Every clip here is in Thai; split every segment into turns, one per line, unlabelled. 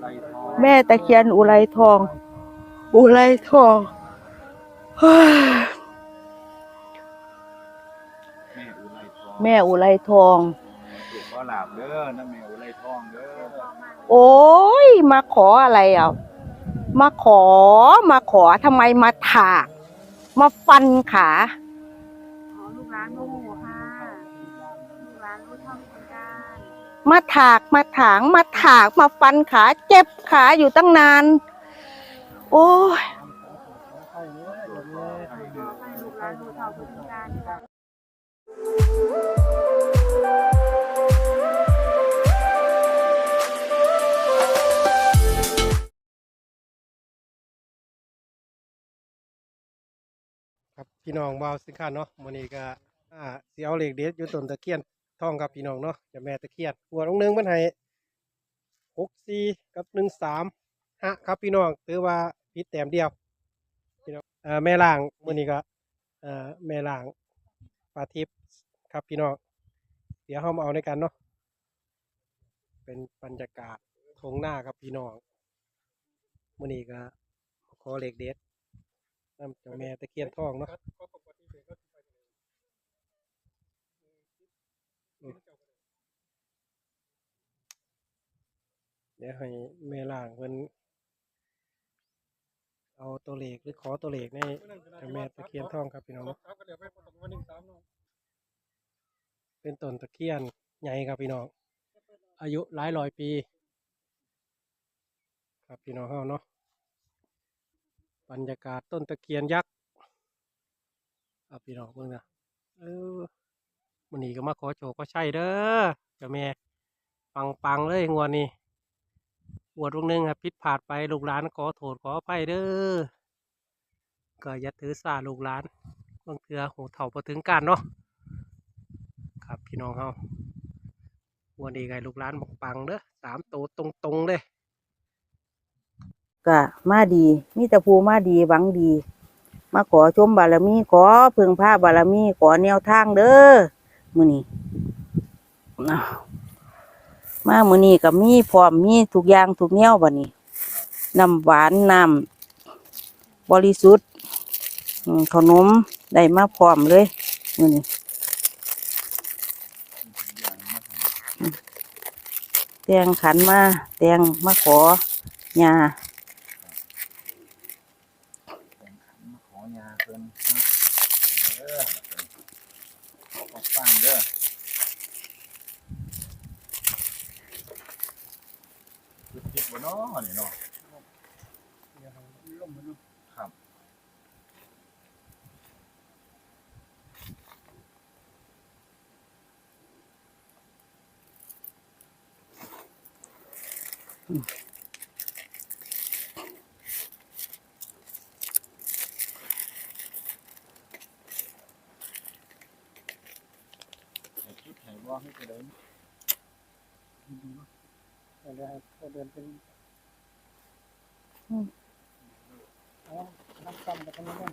ไรทอง
แม่ตะเคียนอุไรทอง อุไรทองเฮ้ย
แม่อุไรทอง
แม่อุไรทอง
ถูกขอหลาบเด้อนะแม่อุไรทองเด้อ
โอ้ยมาขออะไรอะมาขอมาขอทำไมมาถาก มาฟันขา
มาถา
กมาถางมาถากมาฟันขาเจ็บขาอยู่ตั้งนาน โอ้ย
ค
รับพี่น้องบ่าวสิค้าเนาะมื้อนี้ก็อ่าสิเอาเหล็กเด็ดอยู่ต้นตะเคียน ทองครับพี่น้องเนาะจ้าแม่ตะเคียนหัวลงหนึงเพิ่นให้64กับ13ฮะครับพี่น้องถือว่าผิดแต้มเดียวพี่น้องอแม่ล่างมื้อนี้ก็แม่ล่างปลาทิพย์ครับพี่น้องเดี๋ยวเฮามาเอาในกันเนาะเป็นบรรยากาศทงหน้าครับพี่น้องมื้อนี้ก็ขอเหล็กเด็ดน้ำจ้าแม่ตะเคียนทองเนาะ เดี๋ยวให้แม่ล่างเพิ่นเอาตัวเลขหรือขอตัวเลขในเจ้าแม่ตะเคียนทองครับพี่น้องเนาะเป็นต้นตะเคียนใหญ่ครับพี่น้องอายุหลายร้อยปี ครับพี่น้องเฮาเนาะบรรยากาศต้นตะเคียนยักษ์เอาพี่น้องเบิ่งนะเออมันนี้ก็มาขอโชคก็ใช่เด้อเจ้าแม่ปังปังๆเลยงวดนี้ งวดวงหนึงครับพิษผาดไปลูกหลานขอโทษขออภัยเด้อก็อย่าถือสาลูกหลานบางเทือหูเถ่าพอถึงการเนาะครับพี่น้องเฮาวดนี้ไงลูกหลานบอกปังเด้อสามโตัวตรงๆเลย
ก็มาดีมีแต่ภูมาดีหวังดี มาขอชมบารมีขอเพึงพาบารมีขอแนวทางเด้อมือนี้อ้า มามื้อนี้ก็มีพร้อมมีทุกอย่างทุกแนวบัดนี้น้ำหวานน้ำบริสุทธิ์ขนมได้มาพร้อมเลยมื้อนี้แตงขันมาแตงมาขอยา
เพิ่นเด้อขอฟังเด้อคือคิดบ่เนาะนี่เนาะครับให้คิดให้บ่ให้ไปเดิน
เดินเป็น
น้ำซ้ำไปทั้งนั้น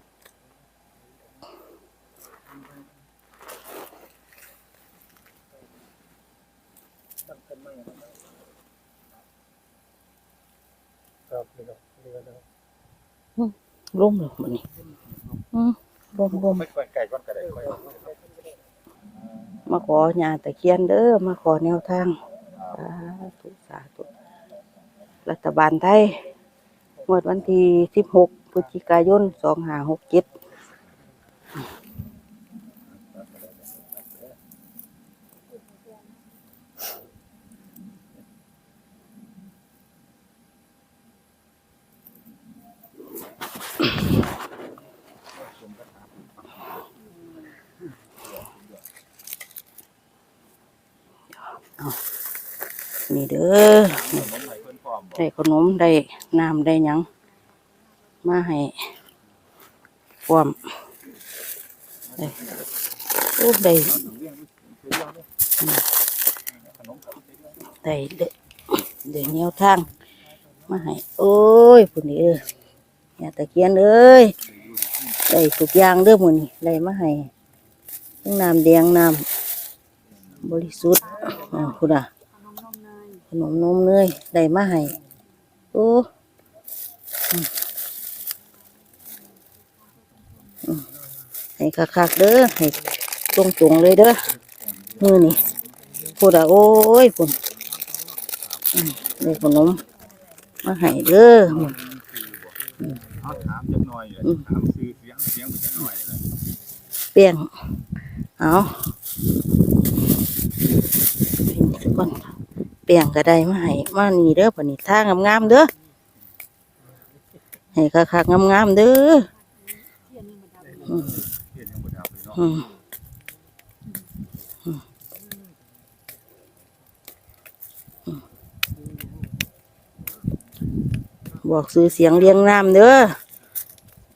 ครับนี่ครับเรือแล้
ร่มเลยมันนี่อืมร่มร่ม
ไม่ค่อยไกลก่อนก็ได้ค่อย
มาขอญาตะเคียนเด้อมาขอแนวทางสาธุสาธุรัฐบาลไทย งวดวันที่สิบหกพฤศจิกายนสองห้าหกเจ็ดนี่เด้อ ได้ขนมได้น้ำได้ยังมาให้ความได้โอ้ได้
ขนมกับ
ได้เด้ได้แนวทางมาให้โอ้ยพุ่นนี่เอ้ยอย่าตะเคียนเอ้ยได้ทุกอย่างเด้อมื้อนี้ได้มาให้ทั้งน้ำแดงน้ำบริสุทธิ์อ่าคุณอะ
นมนมเนย
ขนมนมเนยได้มาให้โอ้อืมอืมให้คักๆเด้อให้ตรงๆเลยเด้อมือนี่พูดอะโอ้ยพุ่นอืมได้ขนมมาให้เด้อพุ่น
เอาถามจักหน่อยเลย
อืม
ถามซื้อเสียงเสียงไปจักหน่อยเลย
เปลี่ยงเอาก่อน เปลี่ยงก็ได้มาให้มานี่เด้อปนี้ท่างามๆเด้อให้คักๆงามๆเด้ออืม
เห็นยังบ่ดับเลยเนาะ
อืมบอกซื้อเสียงเรียงน้ำเด้อ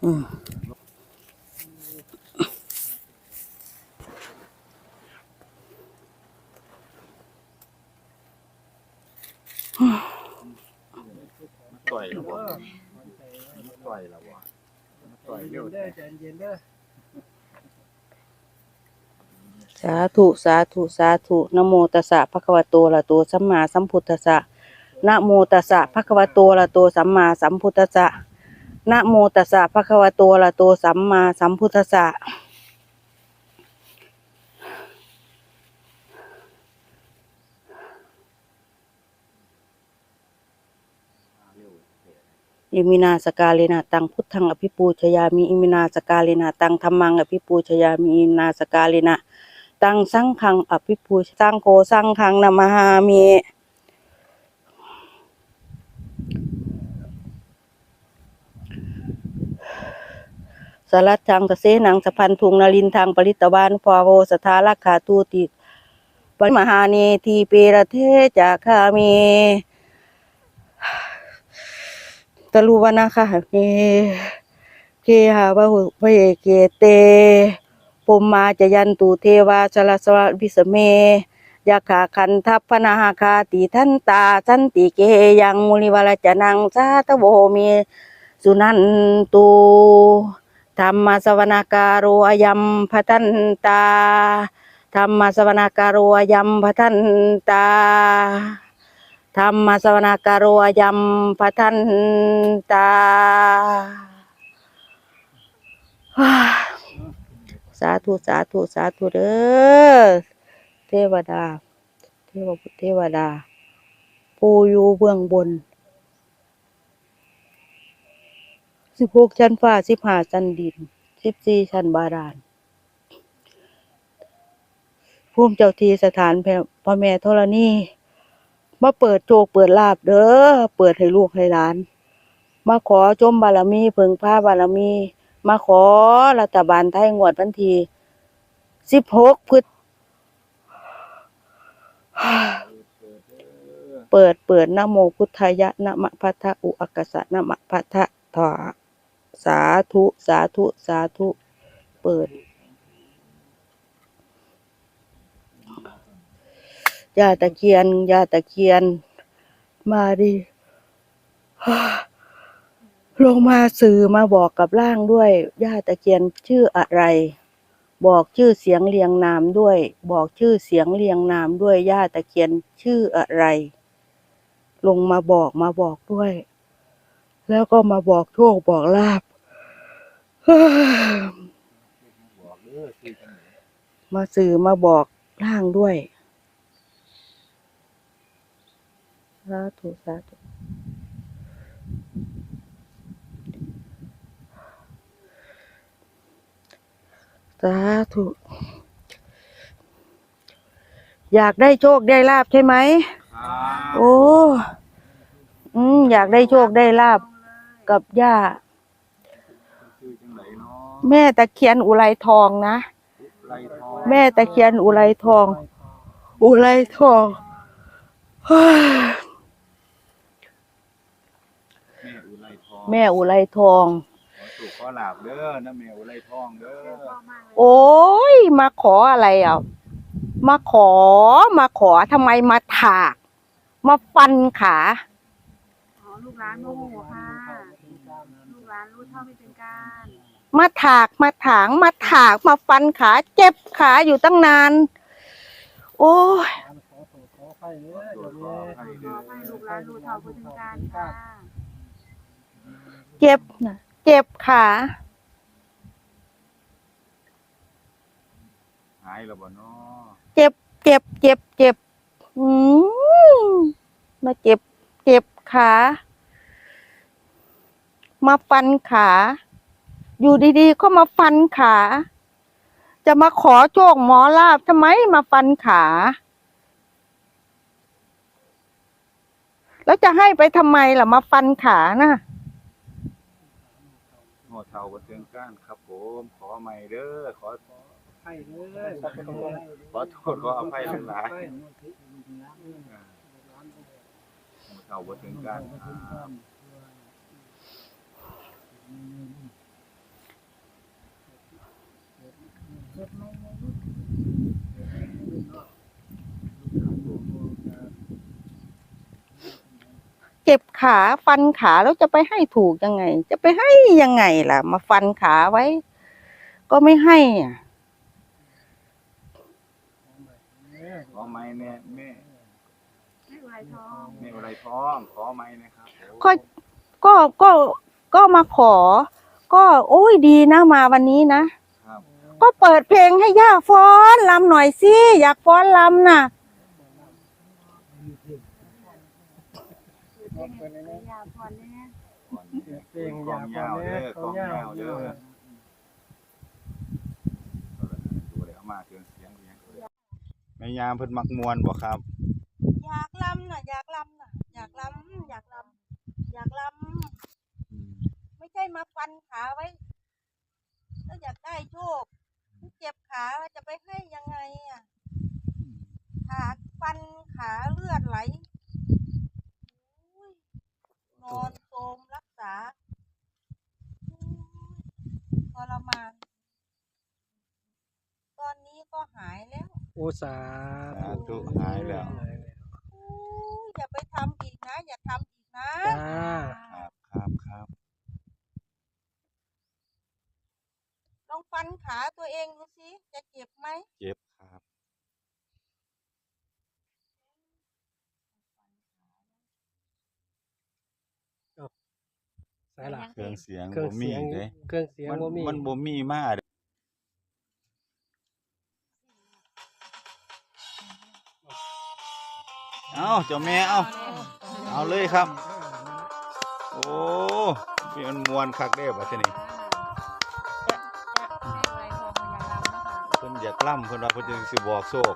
อืม
ต่อยแล้วบ่มันต่อยแล้วบ่มันต่อยเร็ว
เด้อใจเย็นเด้อ
สาธุสาธุสาธุนะโมตัสสะภะคะวะโตอะระหะโตสัมมาสัมพุทธัสสะนะโมตัสสะภะคะวะโตอะระหะโตสัมมาสัมพุทธัสสะนะโมตัสสะภะคะวะโตอะระหะโตสัมมาสัมพุทธัสสะ อิมินาสกาเลนะตังพุทธังอภิปูชยามิอิมินาสกาเลนะตังธัมมังอภิปูชยามิอิมินาสกาเลนะตังสังฆังอภิปูชสังโฆสังฆังนะมหามิสลัดจังเสนังสะพันทุงนลินทางปริตวานพาโวสทาลักขาตูติปริมหาเนทีเปรเทจาคามี ตะลุวนาคะเกเกหาวะหุพเอเกเตปมมาจยันตุเทวาชลสวะวิสเมยาขาคันทัพพนาหาคาติทันตาสันติเกยังมุนิวรจนังสาตโวเมสุนันตุธรรมสวนาการโรอยัมพทันตาธรรมสวนาการโรอยัมพทันตา ธรรมสวนาการโรยัมปทันตา สาธุสาธุสาธุเด้อเทวดา เทวบุตรเทวดา ปูอยู่เบื้องบนสิบหกชั้นฟ้าสิบห้าชั้นดินสิบสี่ชั้นบาดาลภูมิเจ้าทีสถานพระแม่ธรณี มาเปิดโชคเปิดลาบเด้อเปิดให้ลูกให้หลาน มาขอจมบารมีเพิ่งพาบารมี มาขอรัฐบาลไทยงวดวันที่สิบหกพฤษเปิดเปิดนโมพุทธายะนะมะพัทธะอุอักกสะนะมะพัทธะถาสาธุ สาธุ สาธุ เปิด ยาตะเคียนยาตะเคียน มาดิลงมาสื่อมาบอกกับร่างด้วยยาตะเคียนชื่ออะไร บอกชื่อเสียงเรียงนามด้วย บอกชื่อเสียงเรียงนามด้วยยาตะเคียนชื่ออะไร ลงมาบอกมาบอกด้วย แล้วก็มาบอกโชคบอกลาบมาสื่อมาบอกร่างด้วยสาธุสาธุสาธุอยากได้โชคได้ลาบใช่ไหม
ครับ
โอ้อืมอยากได้โชคได้ลาบกับย่า
ซื้อจังไหนเนาะ
แม่ตะเคียนอุไรทองนะ
ไรทอง
แม่ตะเคียนอุไรทอง อุไรทองเฮ้ย
แม่อุไรทอง
แม่อุไรทอง
ขอสุขขอลาบเด้อนะแม่อุไรทองเด้อ
โอ้ยมาขออะไรอะมาขอมาขอทำไมมาถาก มาฟันขา
อ๋อลูกร้านโมโหค่ะ ลูกร้านรู้เท่าไม่เป็นการ
มาถากมาถางมาถากมาฟันขา เจ็บขาอยู่ตั้งนาน โอ้ย
ขอโทษขอไฟเด้อ
ตรว
เดี๋ย
จ
ว
ขอ
นี้
ให้
ข
เด้
อ
อ
ให้ลูกร้านรู้เท่าไม่เป็นการค่ะ
เจ็บนะเจ็บขา
หายแล้วบ่เนาะ
เจ็บ เจ็บ เจ็บ เจ็บ อืมมาเจ็บ เจ็บขา มาฟันขา อยู่ดีๆก็มาฟันขา จะมาขอโชคหมอลาบทำไมมาฟันขา แล้วจะให้ไปทำไมล่ะ มาฟันขาน่ะ
โง่เท่าบ่ถึงก้านครับผม ขอใหม่เด้อขอ
ให้เลย
ขอโทษขออภัยหลายๆโง่เท่าบ่ถึงก้านครับ
เจ็บขาฟันขาแล้วจะไปให้ถูกยังไง จะไปให้ยังไงล่ะ มาฟันขาไว้ ก็ไม่ให้อะ
ขอใหม่แน่แม่
ไม่ไหวทอง
แม่อะไรท้องขอใหม่นะครับ
ก็ก็ก็ก็มาขอ ก็โอ้ยดีนะมาวันนี้นะก็เปิดเพลงให้ย่าฟ้อนลำหน่อยสิอยากฟ้อนลำน่ะ
ยาพรแน่
ก่อน
เพลง
ก
ยา
อง
พ
ยาว
อ
เด้
แน่
อกองยาวเด้อดูเลยเอามาเครื่องเสียงเรียงแม่ยามเพิ่นมักมวนบ่ครับ
อยากลำน่ะอยากลำน่ะอยากลำอยากลำอยากลำไม่ใช่มาฟันขาไว้ถ้าอยากได้โชคเจ็บขาจะไปให้ยังไงอะขาฟันขาเลือดไหลอุ้ย นอนโทรมรักษาอุ้ยทรมานตอนนี้ก็หายแล้ว
โอสา
สาธุหายแล้ว
อู้อย่าไปทำอีกนะ อย่าทำอีกนะ
จ้า
ครับครับครับ
ลองฟันขาตัวเองดูสิจะเจ็บไหม
เจ็บครับ
สายหลัก
เครื่องเสียง
เครื่อ
บ่
ง
มี
เสียง
เด้
เครื่องเสียง
มัน
บ่มี
มันบ่มีมาเด้เอาเจ้าแม่เอาเอาเลยครับ โอ้พี่มันมวนคักเด้บัดนี้
ไม่ไหวทองมาอย่างเรานะคะ
เพิ่นอยากล่ำเพิ่นว่าเพิ่นจะสิบอกโชค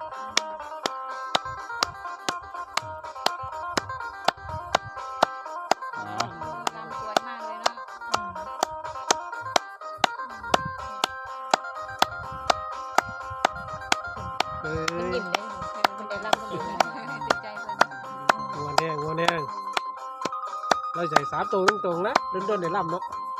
ใส่
สามตัวตร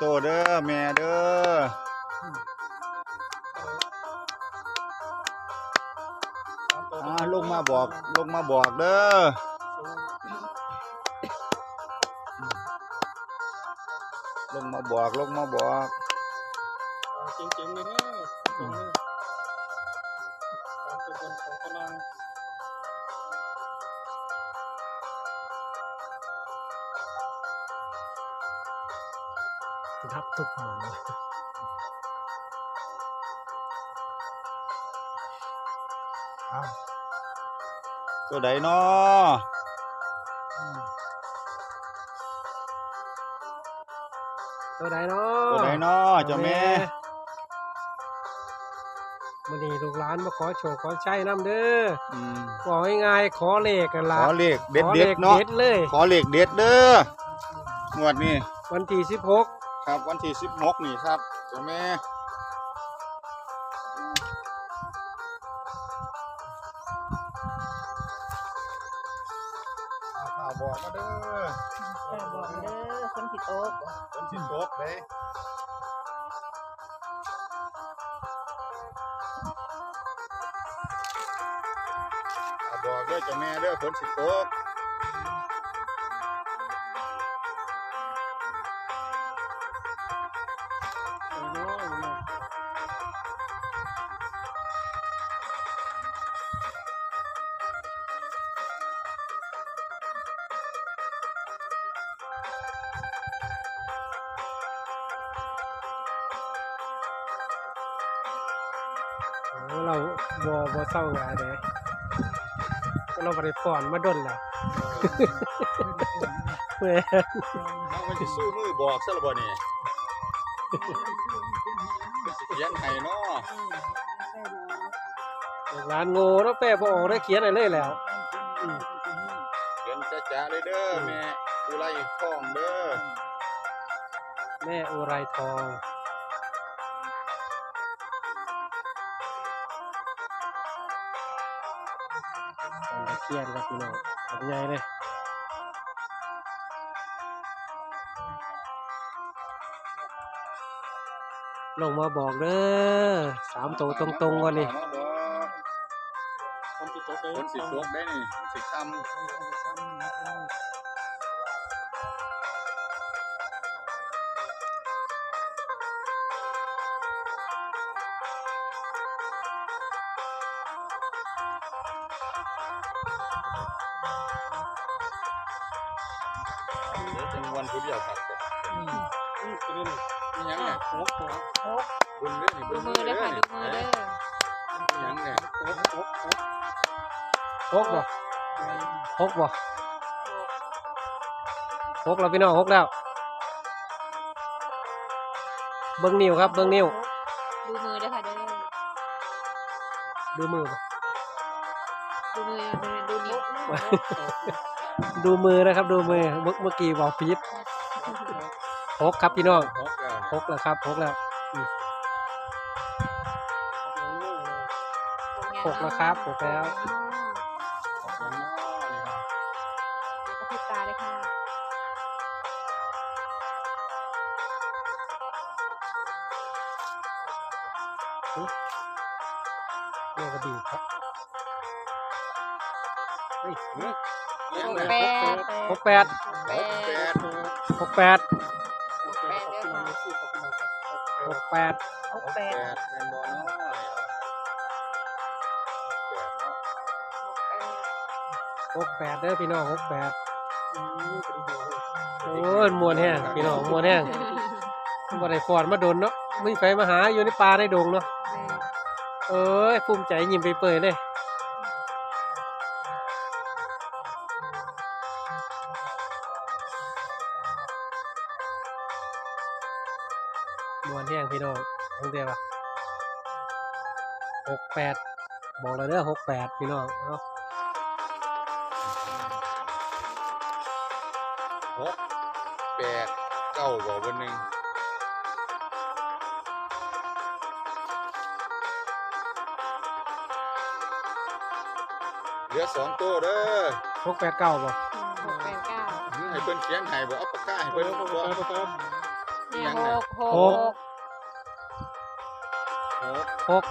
งๆนะเดินๆในลำเนาะ
ขอสามตัวเด้อแม่เด้ออ่าลงมาบอกลงมาบอกเด้อลงมาบอกลงมาบอก
จริงๆเลยเด้อตรงนี้ความเป็นคนของกำลัง ทับทุกหมอง
ตัวใดเนาะ
ตัวใดเนาะ
ตัวใดเนาะเจ้าแม่
มันนี่ลูกหลานมาขอโชคขอใช้น้ำเด้อ
อืม
บอกง่ายๆขอเลขกัน
ข
ละ
อเลขเด็ด
ขอ
เด็
เล
ด
ข
เนาะ
เด็ดเลย
ขอเลขเด็ดเด้องวดนี้
วันที่สิบหก
ครับ วันที่สิบหกนี่ครับจะแม่ข่าวบอกมาเด้อข่าว
บอกมาเด้อคนสิโต๊ะ
คนสิโต๊ะเด้บอกเด้อเจ้าแม่เด้อคนสิ
โตก เราไปฟ้อนมาดนแล้วแหม่
เอามันสิสู้มือบอกซะละบ่นี่มันสิเขียนให้เนาะ
ร้านโง่แล้วแปะบออกได้เขียนอะไรเลยแล้ว
เขียนจ้าๆเลยเด้อแม่อุไรข้องเด้อ
แม่อุไรทอง คียนครับพี่น้องทำไงเลยลงมาบอกเด้อสามตัวตรงๆวันนี้
คนสิตกได้คนสิตกได้นี่สิคำ เดี๋ยวจังวันผู้เดียวครับนี่ยังไงเบิ่งเด้อนี่
ดู
เบิ่ง
มือเลยค่ะดูมือเด้อ
นี่ยังไง
หกบ่หกบ่หกแล้วพี่น้องหกแล้ว เบิ้งนิ้วครับ เบิ้งนิ้ว
ดูมือเลยค่ะเด้อ
ดูมือบ่
ดูมือดูนิ้ว
ดูมือนะครับดูมือเมื่อเมื่อกี้บอกพีทหกครับพี่น้อง
หกแล้ว
หกแล้วครับหกแล้วหกแล้วครับหกแล้ว
หกแล้วเนาะนี่เนาะ
แล้วก็พริบตาเลยค่ะ
เรียกว่าดีครับ
แปด
หกแปด
หกแปด
หกแปด
หกแปดเด้อค่ะหกแป
หกแปด
แป
ด
ดแมนบอลเนาะแปดเนาะ
หกแปดเด้อพี่น้องหกแปดโอ้ยมวนแห้งพี่น้องมวนแห้งบ่ได้ฟอนมาโดนเนาะไม่มีใครมาหาอยู่ในป่าในดงเนาะเอ้ยภูมิใจยิ้มไปเปื่อยเลย มวนแห้งพี่น้องทั้งเดียวอะหกแปดบอกเลยเด้อหกแปดพี่น้องเนาะ
หกแปดเก้าบอกวันหนึ่งเหลือสองตัวเด้อ
หกแปดเก้าบ่
หกแปดเก้า
ให้เพิ่นเขียนให้บ่เอาปากกาให้เพิ่นบ่
เนี่ยหกหก
หก
หก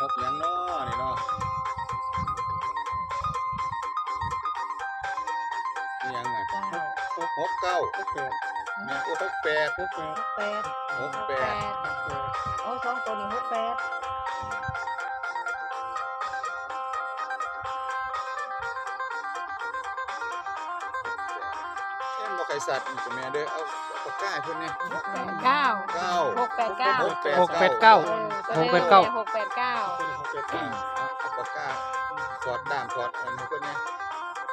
หกหยังเนาะนี่เนาะนี่หยังน่ะ
เก้า
หกเก้า
หกแปด
แม่นโอ้หกแปด
หกแปด
หกแปด
หกแปด
โอ้สองตัวนี้หกแปด
สัตว์นี่จ้ะแม่เด้อเอาปากกาให้เพิ่นนี่
แปดเก้า
เก้า
หกแปดเก้า
หกแปด
หกแปดเก้า
เออ
หกแปดเก้า
หกแปดเก้า
เอาเอาปากกาถอดด้ามถอดอันนี้เพิ่นนี่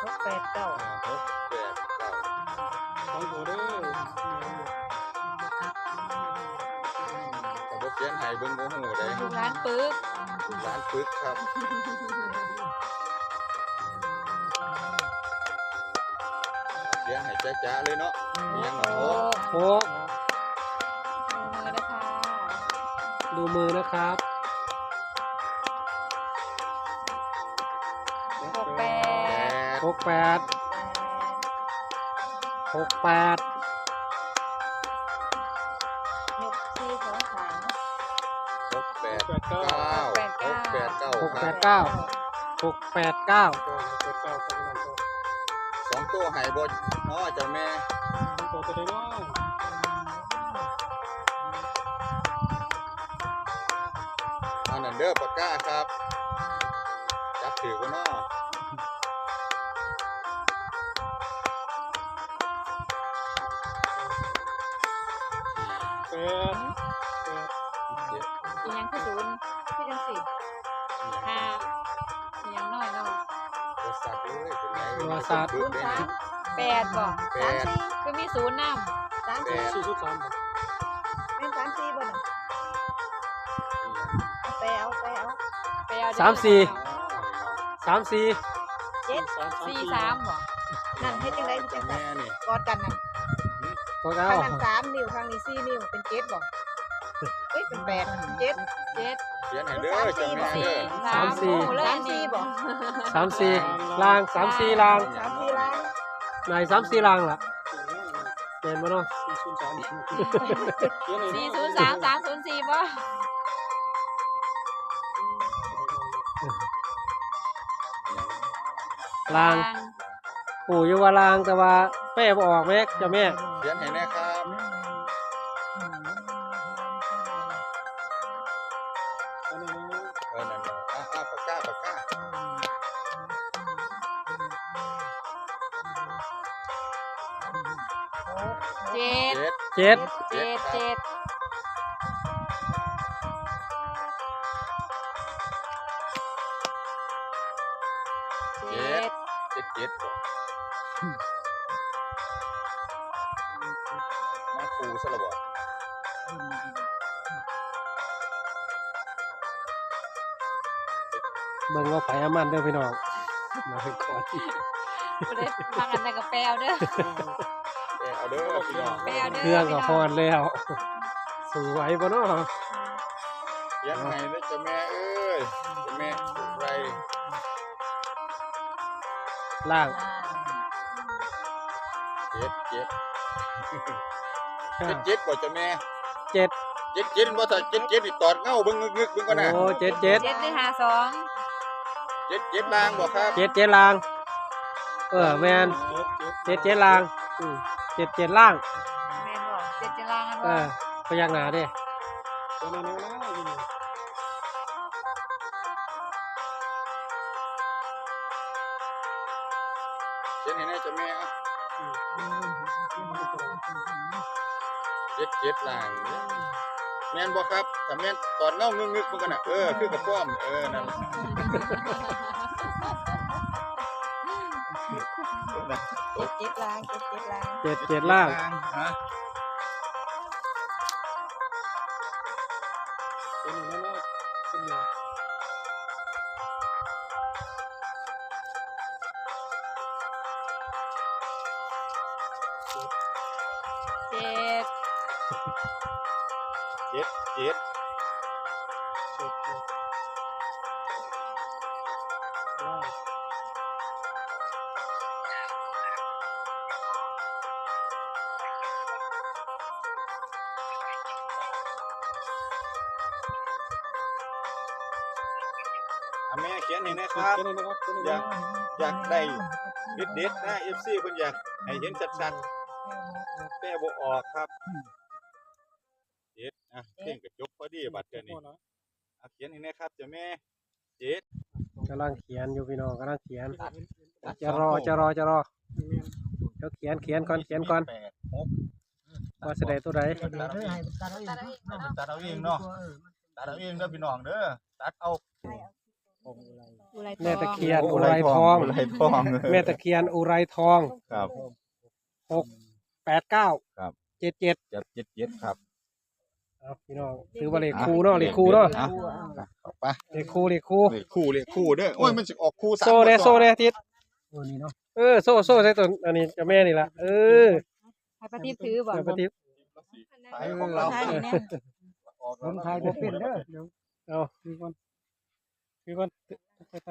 หกแปดเก้า
อ่าหกแปดเก้า
สองตัวเด้อ
แต่บ่เขียนให้เบิ่งบ่ฮู้ได้
ดูร้านปึ๊ก
ร้านปึกครับ จ้าๆเลยเนาะมีหยัง
โอ้
เนาะ
หก
ดูมือนะคะ
ดูมือนะครับ
หกแป
แป
ด
ด
หกแปดหกแปด
ยกซี่สองขาง
หเก้า
เก้าหกแปดเก้า
หก
ค
แป
รับ
ดเก้าหกแปดเก้า
สอง ตัวหายบดเนาะจ้าแม่
ตัวตัวเดียว
อันนั้นเด้อปากกาครับ จับถือกันเนาะ
แปด
เลยเป็นไง
บริษัท
บึ้งได้นี่
แปดบ่
แป
สาม
ด
สี่คือมีศูนย์นำสาม
แป
สี่
ด
สี่สิบสาม
เป็นสามสี่บ่น่ะเอาไปเอาไปเอาไปเอา
สามสี่
อ๋อ
สามสี่
เจ็ดสี่สามบ่นั่นเฮ็ดจังได๋จัง
แม่
ซั่น
นี่
กอดกันน่ะ
ก็
ข้า
เอา
งนั้นสามนิ้วข้างนี้สี่นิ้วเป็นเจ็ดบ่เอ้ยเป็นแปดเจ็ดเจ็ด
เขียนให้เด้อเจ้าแม่เด้อ
สามสี่ สามสี่บ่
สามสี่ลางสามสี่ลาง
สามสี่ล้าน
ไหนสามสี่ลางล่ะเห็นบ่เนาะ
สี่ศูนย์สามสามศูนย์สี่บ่
ลางปู่อยู่ว่าลางแต่ว่าแป้บ่ออกแม่เจ้าแม่
เขียนให้แน่ครับ เจ็
ด
เจ็ด
เจ็ด
เจ็ดเจ็ด
เจ็ดเจ็ดบ่มาครูซะและบ่
เบิ่งว่าไผอามันเด้อพี่น้องมาให้ก่อน
บ่ได้ฟังกันแต่กับแปลวเด้อ
แม่ เอาเด้อพี่น้อง
แปลวเด้อ
เครื่องก็พอนแล้วสวยบ่เนาะ
เขียนให้เด้อเจ้าแม่เอ้ยเจ้าแม่ไร
ล่าง
เจ็ดเจ็ด
เก้า
เจ็ดเจ็ดบ่เจ้าแม่
เจ็ด
เจ็ดเจ็ดบ่ถ้าเจ็ดเจ็ดนี่ตอดเงาเบิ่งงึกๆเบิ่งก่อนนะ
โอ้เจ็ดเจ็ด
เจ็ดหรือห้าสอง
เจ็ดเจ็ดลางบ่ครับ
เจ็ดเจ็ดล่าง เออแมนเจ็ดเจ็ดล่างอืม เจ็ดเจ็ดล่าง
แม่นบ่เจ็ดจะลางกัน
เอ
บ่
อพยักหน้าดิ
เขียนให้แน่เจ้าแม่เอาเจ็ดเจ็ดลางแม่นบ่ครับถ้าแม่นตอดเงางึกๆเบิ่งก่อนน่ะเออคือกับป้อมเออนั่นล่ะ
เจ็ดเจ็ดลางเจ็ดเจ็ดลาง
เจ็ดเจ็ดล่าง
ฮะ อยากอยากได้เด็ดเด็ดๆนะ FC เพิ่นอยากให้เห็นชัดๆแป้บ่ออกครับเจ็ดอะเพ่งกระจกพอดีบัดเดี๋ยวนี้อะเขียนให้นะครับเจ้าแม่เจ็ด
กำลังเขียนอยู่พี่น้องกำลังเขียน
ตัด
จะรอจะรอจะรอเดี๋ยวเขียนเขียนก่อนเขียนก่อน
แปดหก
ว่าแสดงตัวใด
ตัดเอาเองตัดเอาเองเนาะตัดเอาเองเด้อพี่น้องเด้อตัดเอา
อุไร
แม่ตะเคียน
โอุ
ไรทอง
อุไรทอง
แม่ตะเคียนอุไรทอง
ครับ
แปดเก้า
ครับ
เจ็ดเจ็ด
เจ็ดเจ็ดเจ็ดครับ
เอาพี่น้องถือว่าเลขคู่เนาะเลขคู่เนาะ
อ่เข้าไป
เลขคู่เลขคู่
เลขคู่เลขคู่เด้อโอ้ยมันสิออกคู่สาม
โซ่เลย
ตัว
โซ่เลยทิศเออโซ่โซ่ใส่ตัวอันนี้เจะแม่นี่ละเออ
ให้ปฏิบถือบ่
เดี๋ยวปฏิบ
สายของเรา
ถ่ายให้แน่
ผมทายบ่เป็นเด้อ
เอาคือก่อน คือก่อนไปไป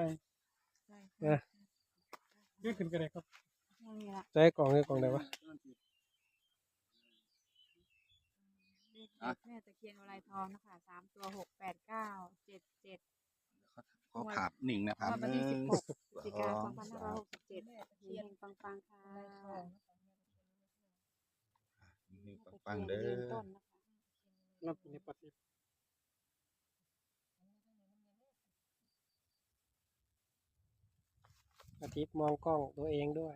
เนี่ยยืดขึ้นกันเลยครับ
นี่ล่ะ
ใจกล่องคือกล่องไหนวะ
อะ
แม่ตะเคียนวลัยทองนะคะสามตัวหกแปดเก้าเจ็ดเจ็ด
ขอภาพนิ่งนะครับ
วัน
ห
ที่
นึ่
สิบ
ง
หกพฤศจิกาสองพันห้าร้อยหกสิบเจ็ดเฮงๆปังๆค่ะ
นิ่งปังๆเด้อ
ต้นนะคะ
นับในป อาทิตย์มองกล้องตัวเองด้วย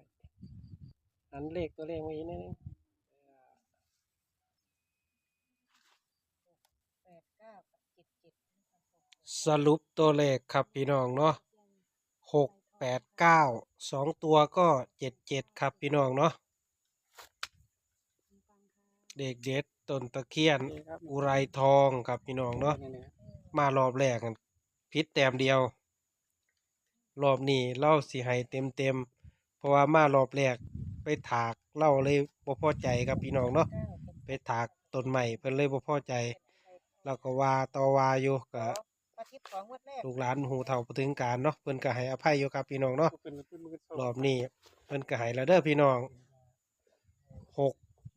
หันเลขตัวเลขมาอีกนิดนึง
แปดเก้ากับเจ็ดเจ็ด
สรุปตัวเลขครับพี่น้องเนาะหกแปดเก้าสองตัวก็เจ็ดเจ็ดครับพี่น้องเนาะเด็กเด็ดต้นตะเคียนอุไรทองครับพี่น้องเนาะมารอบแรกกันพิษแต้มเดียว รอบนี้เล่าสิให้เต็มเต็มๆเพราะว่ามารอบแรกไปถากเล่าเลยบ่พอใจครับพี่น้องเนาะไปถากต้นใหม่เพิ่นเลยบ่พอใจ แล้วก็ว่าต่อว่าอยู่ก็
อาทิตย์ของวันแรก
ลูกหลานหูเฒ่าบ่ถึงการเนาะเพิ่นก็ให้อภัยอยู่ครับพี่น้องเนาะรอบนี้เพิ่นก็ให้แล้วเด้อพี่น้องหก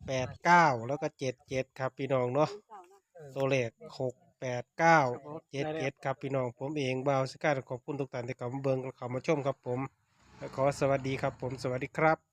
แปดเก้าแล้วก็เจ็ดเจ็ดครับพี่น้องเนาะตัวเลขหก แปดเก้าเจ็ดเจ็ดครับพี่น้องผมเองบ่าวสกัดขอบคุณทุกท่านที่เข้ามาเบิ่งและเข้ามาชมครับผมและขอสวัสดีครับผมสวัสดีครับ